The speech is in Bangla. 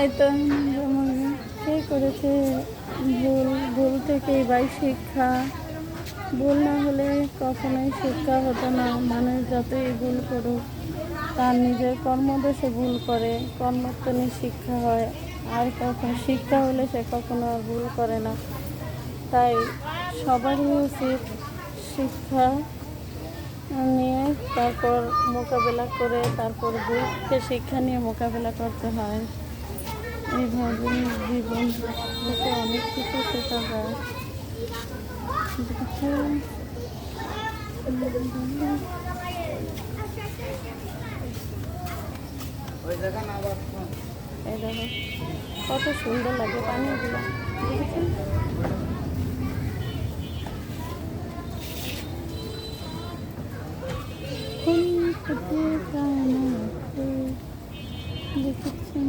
এই তো কে করেছে, ভুল ভুল থেকেই বাই শিক্ষা। ভুল না হলে কখনোই শিক্ষা হতো না। মানুষ যতই ভুল করুক, তার নিজের কর্মদোষে ভুল করে। কর্মত্বনি শিক্ষা হয়। আর কখন, শিক্ষা হলে সে কখনো আর ভুল করে না। তাই সবারই উচিত শিক্ষা নিয়ে তারপর মোকাবেলা করে, তারপর ভুলকে শিক্ষা নিয়ে মোকাবেলা করতে হয়। এইভাবে জীবন থেকে অনেক কিছু শেখা যায় এই দেখো কত সুন্দর লাগে পানিগুলো দেখেছেন দেখেছেন?